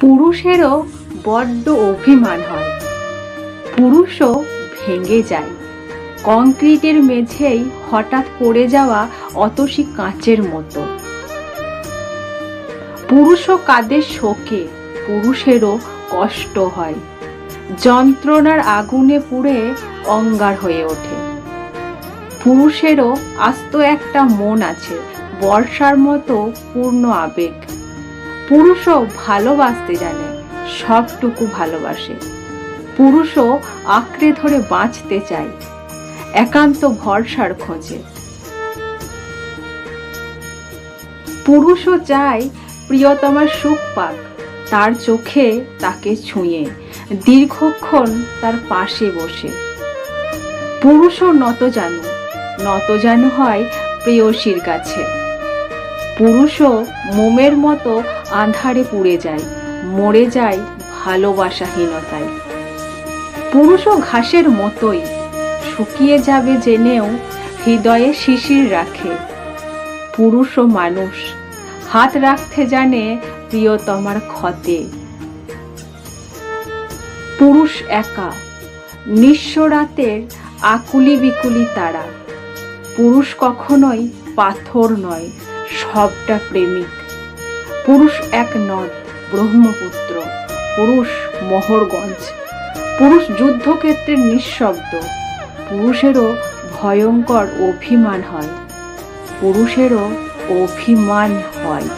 পুরুষেরও বড্ড অভিমান হয়। পুরুষও ভেঙে যায়। কংক্রিটের মেঝেই হঠাৎ পড়ে যাওয়া অতসী কাঁচের মতো। পুরুষও কাঁদে শোকে, পুরুষেরও কষ্ট হয়। যন্ত্রণার আগুনে পুড়ে অঙ্গার হয়ে ওঠে। পুরুষেরও আস্ত একটা মন আছে, বর্ষার মতো পূর্ণ আবেগ। পুরুষও ভালোবাসতে জানে, সবটুকু ভালোবাসে। পুরুষও আঁকড়ে ধরে বাঁচতে চায়, একান্ত ভরসার খোঁজে। পুরুষও চায় প্রিয়তমার সুখ পাক, তার চোখে তাকে ছুঁয়ে, দীর্ঘক্ষণ তার পাশে বসে। পুরুষও নত জানু নত জানু হয় প্রেয়সীর কাছে। পুরুষও মোমের মতো আঁধারে পুড়ে যায়, মরে যায় ভালোবাসাহীনতায়। পুরুষও ঘাসের মতোই, শুকিয়ে যাবে জেনেও হৃদয়ে শিশির রাখে। পুরুষও মানুষ, হাত রাখতে জানে প্রিয়তমার ক্ষতে। পুরুষ একা, নিঃস্ব রাতের আকুলি বিকুলি তারা। পুরুষ কখনোই পাথর নয় সবটা প্রেমিক। পুরুষ এক নদ, ব্রহ্মপুত্র, পুরুষ মোহরগঞ্জ। পুরুষ যুদ্ধক্ষেত্রের নিঃশব্দ, পুরুষেরও ভয়ঙ্কর অভিমান হয়। পুরুষেরও অভিমান হয়।